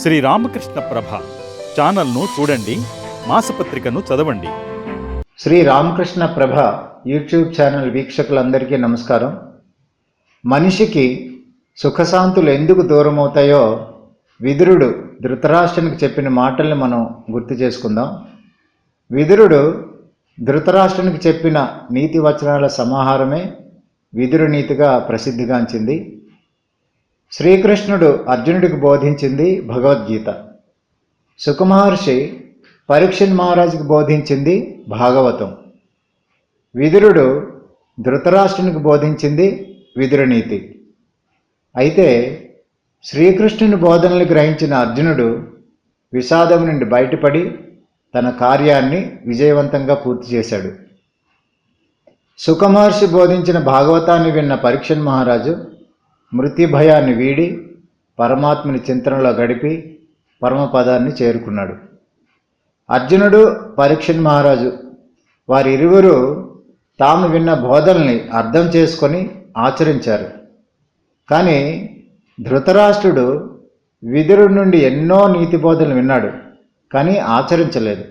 శ్రీ రామకృష్ణ ప్రభ ఛానల్ను చూడండి మాసపత్రికను చదవండి. శ్రీ రామకృష్ణ ప్రభ యూట్యూబ్ ఛానల్ వీక్షకులందరికీ నమస్కారం. మనిషికి సుఖశాంతులు ఎందుకు దూరం అవుతాయో విదురుడు ధృతరాష్ట్రునికి చెప్పిన మాటల్ని మనం గుర్తు చేసుకుందాం. విదురుడు ధృతరాష్ట్రునికి చెప్పిన నీతి వచనాల సమాహారమే విదురు నీతిగా ప్రసిద్ధిగాంచింది. శ్రీకృష్ణుడు అర్జునుడికి బోధించింది భగవద్గీత. సుకుమహర్షి పరీక్షణ్ మహారాజుకి బోధించింది భాగవతం. విదురుడు ధృతరాష్ట్రునికి బోధించింది విదురనీతి. అయితే శ్రీకృష్ణుని బోధనలు గ్రహించిన అర్జునుడు విషాదం నుండి బయటపడి తన కార్యాన్ని విజయవంతంగా పూర్తి చేశాడు. సుఖమహర్షి బోధించిన భాగవతాన్ని విన్న పరీక్షన్ మహారాజు మృతి భయాన్ని వీడి పరమాత్మని చింతనలో గడిపి పరమపదాన్ని చేరుకున్నాడు. అర్జునుడు పరీక్షణ్ మహారాజు వారి ఇరువురు తాము విన్న బోధనల్ని అర్థం చేసుకొని ఆచరించారు. కానీ ధృతరాష్ట్రుడు విదురుడి నుండి ఎన్నో నీతి బోధనలు విన్నాడు కానీ ఆచరించలేదు.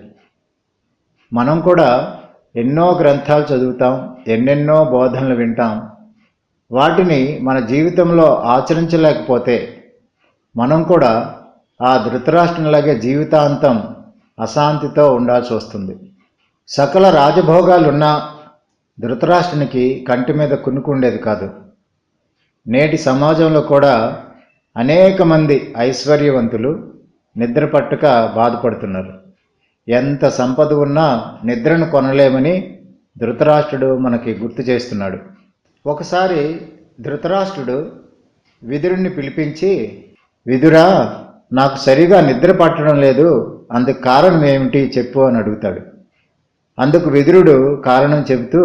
మనం కూడా ఎన్నో గ్రంథాలు చదువుతాం ఎన్నెన్నో బోధనలు వింటాం వాటిని మన జీవితంలో ఆచరించలేకపోతే మనం కూడా ఆ ధృతరాష్ట్రంలాగే జీవితాంతం అశాంతితో ఉండాల్సి వస్తుంది. సకల రాజభోగాలున్నా ధృతరాష్ట్రునికి కంటి మీద కునుకుండేది కాదు. నేటి సమాజంలో కూడా అనేక మంది ఐశ్వర్యవంతులు నిద్ర పట్టుక బాధపడుతున్నారు. ఎంత సంపద ఉన్నా నిద్రను కొనలేమని ధృతరాష్ట్రుడు మనకి గుర్తు చేస్తున్నాడు. ఒకసారి ధృతరాష్ట్రుడు విదురుణ్ణి పిలిపించి విదురా నాకు సరిగా నిద్ర పట్టడం లేదు అందుకు కారణం ఏమిటి చెప్పు అని అడుగుతాడు. అందుకు విదురుడు కారణం చెబుతూ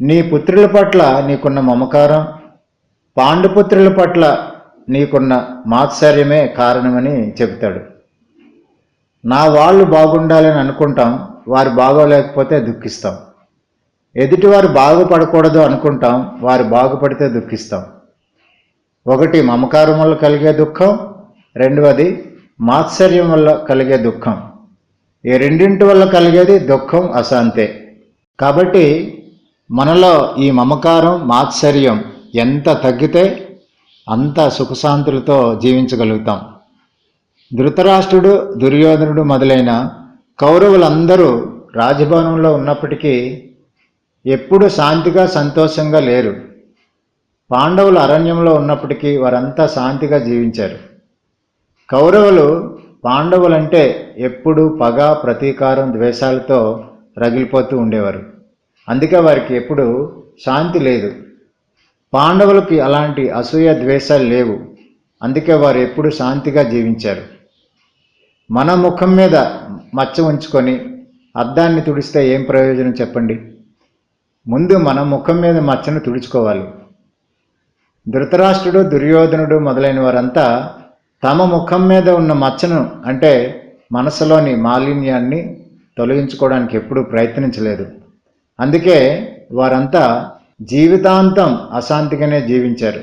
నీ పుత్రుల పట్ల నీకున్న మమకారం పాండుపుత్రుల పట్ల నీకున్న మాత్సర్యమే కారణమని చెబుతాడు. నా వాళ్ళు బాగుండాలని అనుకుంటాం వారు బాగోలేకపోతే దుఃఖిస్తాం. ఎదుటివారు బాగుపడకూడదు అనుకుంటాం వారు బాగుపడితే దుఃఖిస్తాం. ఒకటి మమకారం వల్ల కలిగే దుఃఖం. రెండవది మాత్సర్యం వల్ల కలిగే దుఃఖం. ఈ రెండింటి వల్ల కలిగేది దుఃఖం అశాంతే. కాబట్టి మనలో ఈ మమకారం మాత్సర్యం ఎంత తగ్గితే అంత సుఖశాంతులతో జీవించగలుగుతాం. ధృతరాష్ట్రుడు దుర్యోధనుడు మొదలైన కౌరవులందరూ రాజభవనంలో ఉన్నప్పటికీ ఎప్పుడు శాంతిగా సంతోషంగా లేరు. పాండవులు అరణ్యంలో ఉన్నప్పటికీ వారంతా శాంతిగా జీవించారు. కౌరవులు పాండవులంటే ఎప్పుడు పగ ప్రతీకారం ద్వేషాలతో రగిలిపోతూ ఉండేవారు. అందుకే వారికి ఎప్పుడు శాంతి లేదు. పాండవులకి అలాంటి అసూయ ద్వేషాలు లేవు. అందుకే వారు ఎప్పుడు శాంతిగా జీవించారు. మన ముఖం మీద మచ్చ ఉంచుకొని అద్దాన్ని తుడిస్తే ఏం ప్రయోజనం చెప్పండి? ముందు మన ముఖం మీద మచ్చను తుడుచుకోవాలి. ధృతరాష్ట్రుడు దుర్యోధనుడు మొదలైన వారంతా తమ ముఖం మీద ఉన్న మచ్చను అంటే మనసులోని మాలిన్యాన్ని తొలగించుకోవడానికి ఎప్పుడూ ప్రయత్నించలేదు. అందుకే వారంతా జీవితాంతం అశాంతిగానే జీవించారు.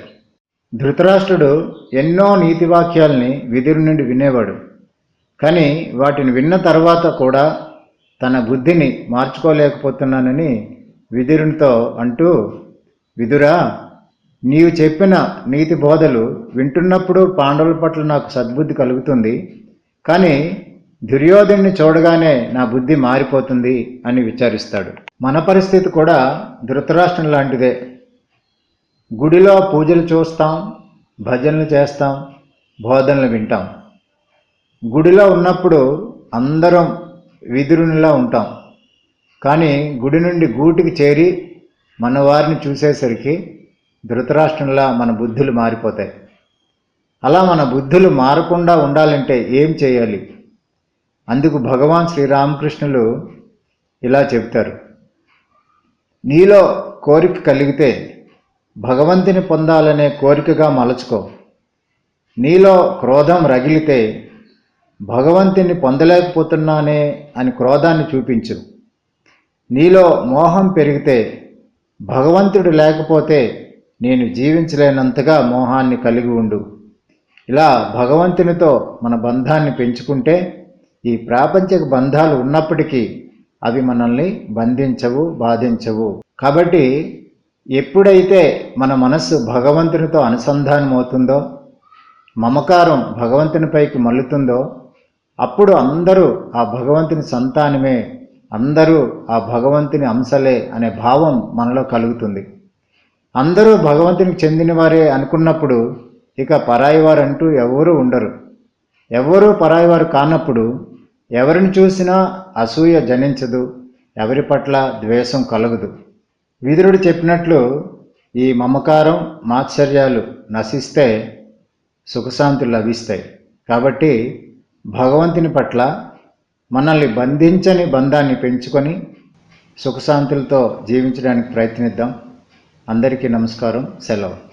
ధృతరాష్ట్రుడు ఎన్నో నీతివాక్యాల్ని వాక్యాల్ని నుండి వినేవాడు. కానీ వాటిని విన్న తర్వాత కూడా తన బుద్ధిని మార్చుకోలేకపోతున్నానని విదురునితో అంటూ విదురా నీవు చెప్పిన నీతి బోధలు వింటున్నప్పుడు పాండవుల పట్ల నాకు సద్బుద్ధి కలుగుతుంది కానీ దుర్యోధన్ని చూడగానే నా బుద్ధి మారిపోతుంది అని విచారిస్తాడు. మన పరిస్థితి కూడా ధృతరాష్ట్రం లాంటిదే. గుడిలో పూజలు చూస్తాం భజనలు చేస్తాం బోధనలు వింటాం. గుడిలో ఉన్నప్పుడు అందరం విదురునిలా ఉంటాం. కానీ గుడి నుండి గూటికి చేరి మన వారిని చూసేసరికి ధృతరాష్ట్రంలా మన బుద్ధులు మారిపోతాయి. అలా మన బుద్ధులు మారకుండా ఉండాలంటే ఏం చేయాలి? అందుకు భగవాన్ శ్రీరామకృష్ణులు ఇలా చెప్తారు. నీలో కోరిక కలిగితే భగవంతుని పొందాలనే కోరికగా మలచుకో. నీలో క్రోధం రగిలితే భగవంతుని పొందలేకపోతున్నానే అని క్రోధాన్ని చూపించు. నీలో మోహం పెరిగితే భగవంతుడు లేకపోతే నేను జీవించలేనంతగా మోహాన్ని కలిగి ఉండు. ఇలా భగవంతునితో మన బంధాన్ని పెంచుకుంటే ఈ ప్రాపంచిక బంధాలు ఉన్నప్పటికీ అవి మనల్ని బంధించవు బాధించవు. కాబట్టి ఎప్పుడైతే మన మనస్సు భగవంతునితో అనుసంధానం అవుతుందో మమకారం భగవంతునిపైకి మల్లుతుందో అప్పుడు అందరూ ఆ భగవంతుని సంతానమే అందరూ ఆ భగవంతుని అంశలే అనే భావం మనలో కలుగుతుంది. అందరూ భగవంతునికి చెందినవారే అనుకున్నప్పుడు ఇక పరాయివారు అంటూ ఎవరూ ఉండరు. ఎవరూ పరాయివారు కానప్పుడు ఎవరిని చూసినా అసూయ జనించదు ఎవరి పట్ల ద్వేషం కలగదు. విదురుడు చెప్పినట్లు ఈ మమకారం మాత్సర్యాలు నశిస్తే సుఖశాంతులు లభిస్తాయి. కాబట్టి భగవంతుని పట్ల మనల్ని బంధించని బంధాన్ని పెంచుకొని సుఖశాంతులతో జీవించడానికి ప్రయత్నిద్దాం. అందరికీ నమస్కారం సెలవు.